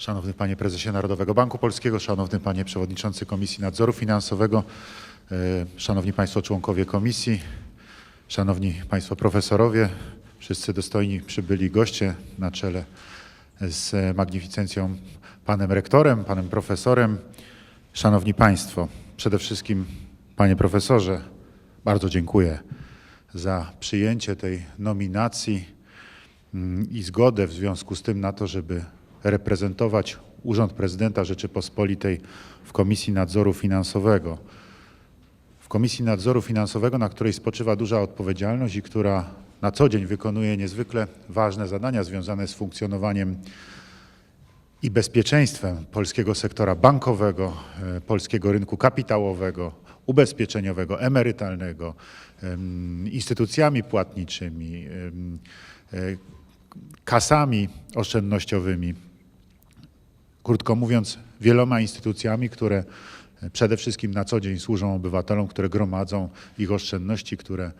Szanowny Panie Prezesie Narodowego Banku Polskiego, Szanowny Panie Przewodniczący Komisji Nadzoru Finansowego, e, Szanowni Państwo członkowie Komisji, Szanowni Państwo profesorowie, wszyscy dostojni przybyli goście na czele z magnificencją Panem Rektorem, Panem Profesorem, Szanowni Państwo, przede wszystkim Panie Profesorze, bardzo dziękuję za przyjęcie tej nominacji mm, i zgodę w związku z tym na to, żeby reprezentować Urząd Prezydenta Rzeczypospolitej w Komisji Nadzoru Finansowego. W Komisji Nadzoru Finansowego, na której spoczywa duża odpowiedzialność i która na co dzień wykonuje niezwykle ważne zadania związane z funkcjonowaniem i bezpieczeństwem polskiego sektora bankowego, e, polskiego rynku kapitałowego, ubezpieczeniowego, emerytalnego, em, instytucjami płatniczymi, e, kasami oszczędnościowymi. Krótko mówiąc, wieloma instytucjami, które e, przede wszystkim na co dzień służą obywatelom, które gromadzą ich oszczędności, które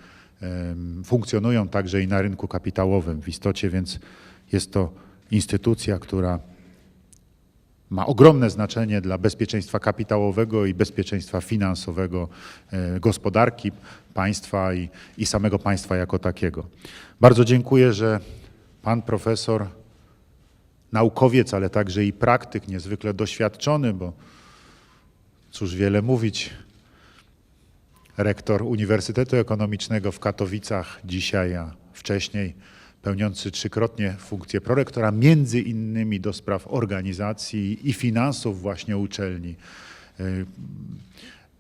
funkcjonują także i na rynku kapitałowym w istocie, więc jest to instytucja, która ma ogromne znaczenie dla bezpieczeństwa kapitałowego i bezpieczeństwa finansowego e, gospodarki państwa i, i samego państwa jako takiego. Bardzo dziękuję, że pan profesor, naukowiec, ale także i praktyk, niezwykle doświadczony, bo cóż wiele mówić, rektor Uniwersytetu Ekonomicznego w Katowicach dzisiaj, a wcześniej pełniący trzykrotnie funkcję prorektora, między innymi do spraw organizacji i finansów właśnie uczelni.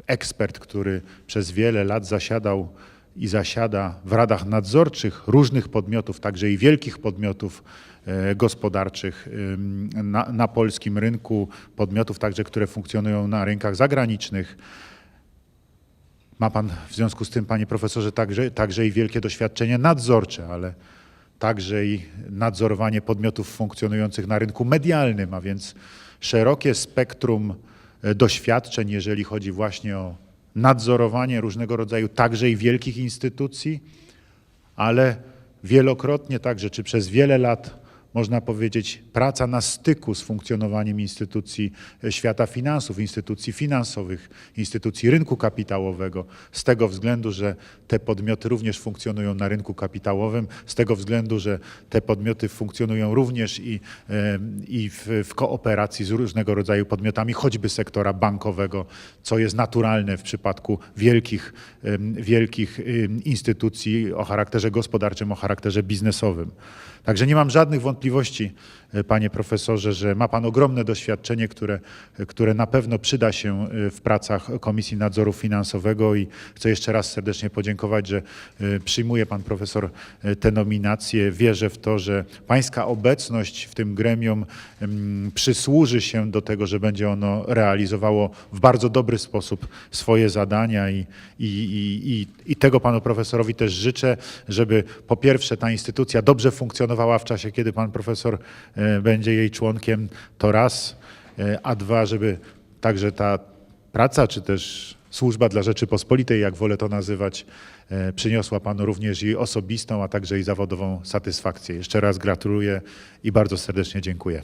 Ekspert, który przez wiele lat zasiadał i zasiada w radach nadzorczych różnych podmiotów, także i wielkich podmiotów e, gospodarczych na, na polskim rynku, podmiotów także, które funkcjonują na rynkach zagranicznych. Ma Pan w związku z tym, Panie Profesorze, także, także i wielkie doświadczenie nadzorcze, ale także i nadzorowanie podmiotów funkcjonujących na rynku medialnym, a więc szerokie spektrum e, doświadczeń, jeżeli chodzi właśnie o nadzorowanie różnego rodzaju także i wielkich instytucji, ale wielokrotnie także, czy przez wiele lat, można powiedzieć, praca na styku z funkcjonowaniem instytucji e, świata finansów, instytucji finansowych, instytucji rynku kapitałowego, z tego względu, że te podmioty również funkcjonują na rynku kapitałowym, z tego względu, że te podmioty funkcjonują również i, e, i w, w kooperacji z różnego rodzaju podmiotami, choćby sektora bankowego, co jest naturalne w przypadku wielkich, wielkich instytucji o charakterze gospodarczym, o charakterze biznesowym. Także nie mam żadnych wątpliwości, e, panie profesorze, że ma pan ogromne doświadczenie, które, które na pewno przyda się e, w pracach Komisji Nadzoru Finansowego i chcę jeszcze raz serdecznie podziękować, że e, przyjmuje pan profesor e, te nominacje. Wierzę w to, że pańska obecność w tym gremium em, przysłuży się do tego, że będzie ono realizowało w bardzo dobry sposób swoje zadania i, i, i, i tego panu profesorowi też życzę, żeby po pierwsze ta instytucja dobrze funkcjonowała w czasie, kiedy pan profesor e, będzie jej członkiem, to raz, e, a dwa, żeby także ta praca, czy też służba dla Rzeczypospolitej, jak wolę to nazywać, e, przyniosła panu również i osobistą, a także i zawodową satysfakcję. Jeszcze raz gratuluję i bardzo serdecznie dziękuję.